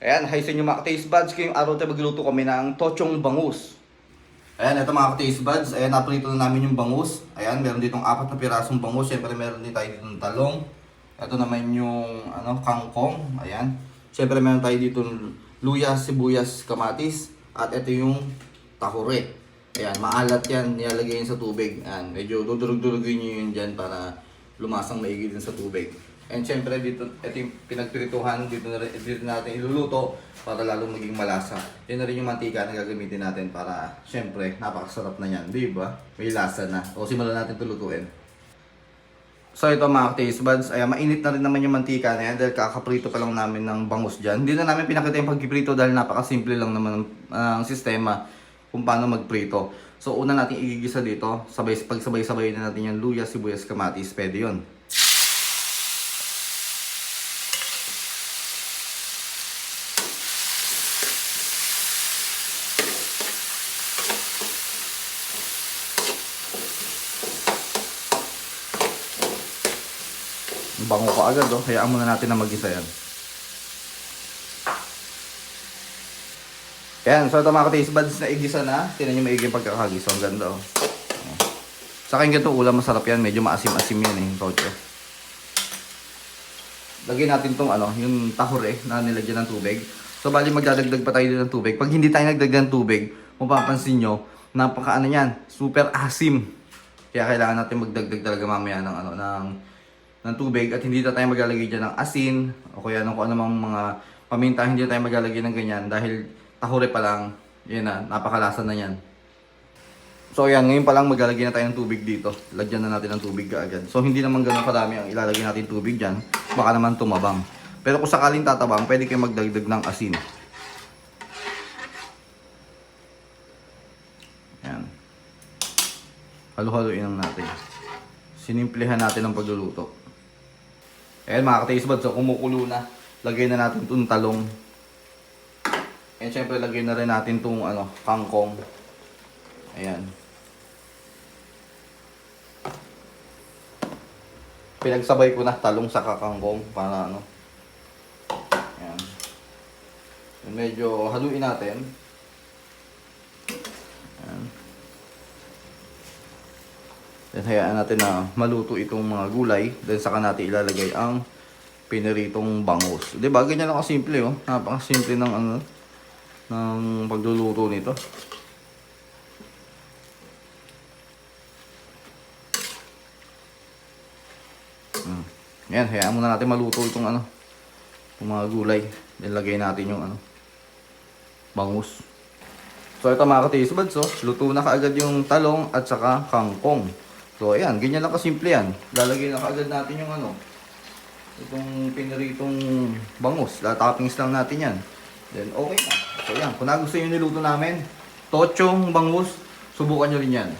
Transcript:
Ayan, hi sa inyo mga taste buds. Ngayong araw tayo magluto kami ng tochong bangus. Ayan, ito mga taste buds. Ayan, naprito na namin yung bangus. Ayan, meron ditong apat na pirasong bangus. Siyempre, meron din tayo ditong talong. Ito naman yung ano, kangkong. Ayan. Siyempre, meron tayo dito luya, sibuyas, kamatis. At ito yung tahure. Ayan, maalat yan. Nilalagay yun sa tubig. Ayan, medyo dudurog-durugin nyo yun dyan para lumasang maigi din sa tubig. And syempre dito, ito yung pinagprituhan, dito na rin, dito natin iluluto para lalong maging malasa. Yan na rin yung mantika na gagamitin natin para syempre napakasarap na yan, di ba? May lasa na. O simulan natin tulutuin. So ito mga taste buds, ay mainit na rin naman yung mantika na yan dahil kakaprito pa lang namin ng bangus dyan. Hindi na namin pinakita yung pagkiprito dahil napakasimple lang naman ng ang sistema kung paano magprito. So una natin igigisa dito, sabay, pagsabay-sabay na natin yung luya, sibuyas, kamatis, pwede yun. Bango ko agad oh. Hayaan muna natin na mag-isa yan. Yan, so ito mga taste buds na igisa na. Tinan nyo maigi yung pagkakagisa. Ang ganda oh. Sa akin ganito ulam masarap yan. Medyo maasim-asim yan eh. Yung tocho. Lagyan natin tong ano, yung tahure na nilagyan ng tubig. So bali magdadagdag pa tayo ng tubig. Pag hindi tayo nagdagdag ng tubig, kung papansin nyo, napaka ano yan, super asim. Kaya kailangan natin magdagdag talaga mamaya ng ano, ng ng tubig at hindi na tayo maglalagay dyan ng asin o kaya ng kung anumang mga paminta, hindi tayo maglalagay ng ganyan dahil tahure pa lang, yun na, napakalasa na yan. So ayan, ngayon pa lang maglalagay na tayo ng tubig dito. Lagyan na natin ng tubig kaagad. So hindi naman ganun karami ang ilalagay natin tubig dyan. Baka naman tumabang. Pero kung sakaling tatabang, pwede kayo magdagdag ng asin. Ayan. Halo-haloin lang natin. Sinimplihan natin ang pagluluto. Ayan mga ka-taste buds, so kumukulo na. Lagay na natin itong talong. And syempre lagay na rin natin itong ano, kangkong. Ayan. Pinagsabay ko na talong sa kakangkong para ano. Ayan. Medyo haluin natin. Then hayaan natin na maluto itong mga gulay. Then saka natin ilalagay ang piniritong bangus. 'Di ba? Ganyan lang kasimple oh. Napakasimple ng ano ng pagluluto nito. Mm. Yan, hayaan muna natin maluto itong ano, itong mga gulay. Then lagay natin yung ano, bangus. So ito mga ka-taste buds, oh, luto na kaagad yung talong at saka kangkong. So ayan, ganyan lang kasimple yan. Lalagay na kaagad natin yung ano, itong piniritong bangus. Toppings lang natin yan. Then okay na. So yan, kung nagustuhan nyo niluto namin, tochong bangus, subukan nyo rin yan.